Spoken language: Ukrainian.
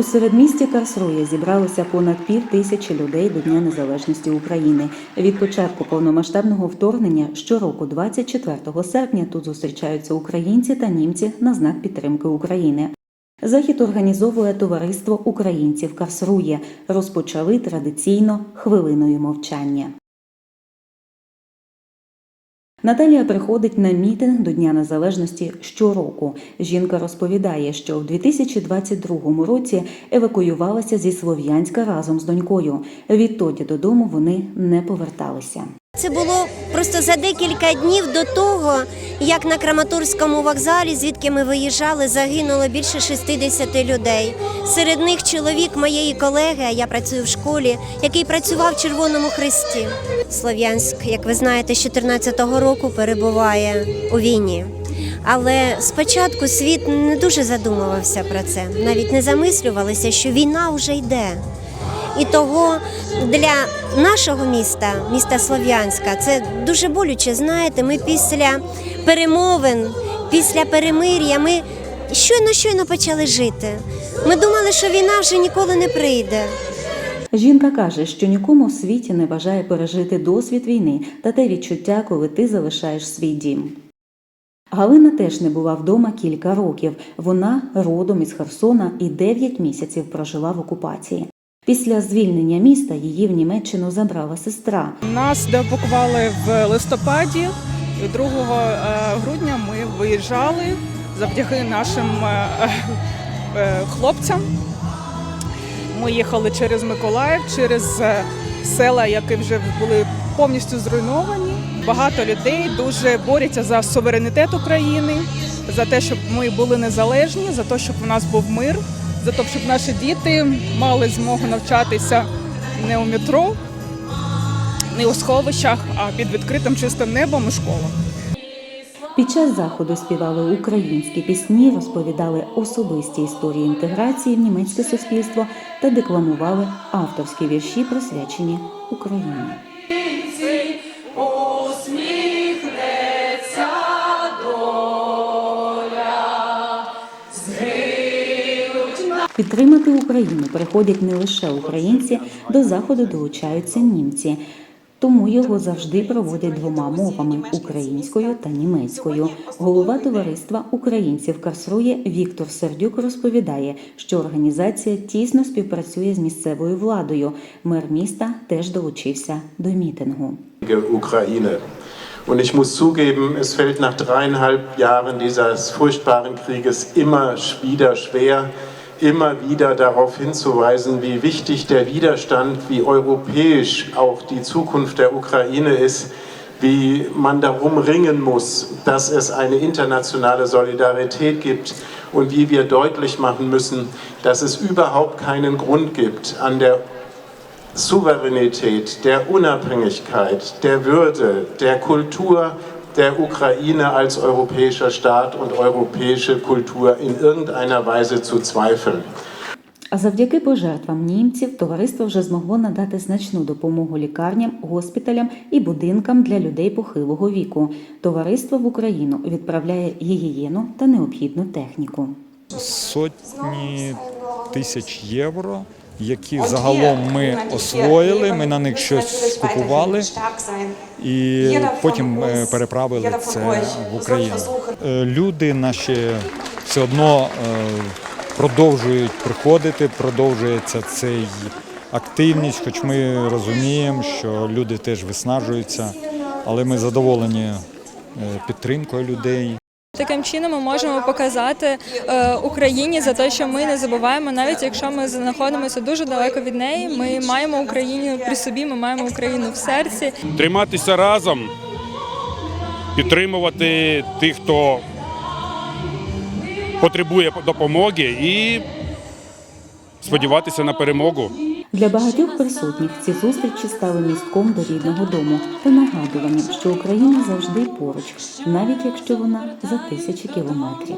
У середмісті Карсрує зібралося понад пів тисячі людей до Дня Незалежності України. Від початку повномасштабного вторгнення щороку, 24 серпня, тут зустрічаються українці та німці на знак підтримки України. Захід організовує товариство українців Карсрує. Розпочали традиційно хвилиною мовчання. Наталія приходить на мітинг до Дня Незалежності щороку. Жінка розповідає, що в 2022 році евакуювалася зі Слов'янська разом з донькою. Відтоді додому вони не поверталися. Це було просто за декілька днів до того, як на Краматорському вокзалі, звідки ми виїжджали, загинуло більше 60 людей. Серед них чоловік моєї колеги, я працюю в школі, який працював в Червоному Хресті. Слов'янськ, як ви знаєте, з 14-го року перебуває у війні. Але спочатку світ не дуже задумувався про це, навіть не замислювалися, що війна вже йде. І того для нашого міста, міста Слов'янська, це дуже болюче. Знаєте, ми після перемовин, після перемир'я, ми щойно щойно почали жити. Ми думали, що війна вже ніколи не прийде. Жінка каже, що нікому в світі не бажає пережити досвід війни та те відчуття, коли ти залишаєш свій дім. Галина теж не була вдома кілька років. Вона родом із Херсона і 9 місяців прожила в окупації. Після звільнення міста її в Німеччину забрала сестра. Нас деокупували в листопаді. І 2 е, грудня ми виїжджали завдяки нашим е, е, хлопцям. Ми їхали через Миколаїв, через села, які вже були повністю зруйновані. Багато людей дуже борються за суверенітет України, за те, щоб ми були незалежні, за те, щоб у нас був мир, за те, щоб наші діти мали змогу навчатися не у метро, не у сховищах, а під відкритим чистим небом у школах. Під час заходу співали українські пісні, розповідали особисті історії інтеграції в німецьке суспільство та декламували авторські вірші, присвячені Україні. Підтримати Україну приходять не лише українці, до заходу долучаються німці. Тому його завжди проводять двома мовами українською та німецькою. Голова товариства українців Карсрує Віктор Сердюк розповідає, що організація тісно співпрацює з місцевою владою. Мер міста теж долучився до мітингу. Ukraine. Und ich muss zugeben, es fällt nach dreieinhalb Jahren dieses furchtbaren Krieges immer wieder schwer, immer wieder darauf hinzuweisen, wie wichtig der Widerstand, wie europäisch auch die Zukunft der Ukraine ist, wie man darum ringen muss, dass es eine internationale Solidarität gibt und wie wir deutlich machen müssen, dass es überhaupt keinen Grund gibt, an der Souveränität, der Unabhängigkeit, der Würde, der Kultur der Ukraine als europäischer Staat und europäische Kultur in irgendeiner Weise zu zweifeln. А завдяки пожертвам німців товариство вже змогло надати значну допомогу лікарням, госпіталям і будинкам для людей похилого віку. Товариство в Україну відправляє гігієну та необхідну техніку. сотні тисяч євро, які загалом ми освоїли. Ми на них щось купували і потім е, переправили це в Україну. Е, Люди наші все одно е, продовжують приходити, продовжується цей активність, хоч ми розуміємо, що люди теж виснажуються, але ми задоволені підтримкою людей. Таким чином ми можемо показати е, Україні за те, що ми не забуваємо, навіть якщо ми знаходимося дуже далеко від неї. Ми маємо Україну при собі, ми маємо Україну в серці. триматися разом, підтримувати тих, хто потребує допомоги, і сподіватися на перемогу. Для багатьох присутніх ці зустрічі стали містком до рідного дому та нагадуванням, що Україна завжди поруч, навіть якщо вона за тисячі кілометрів.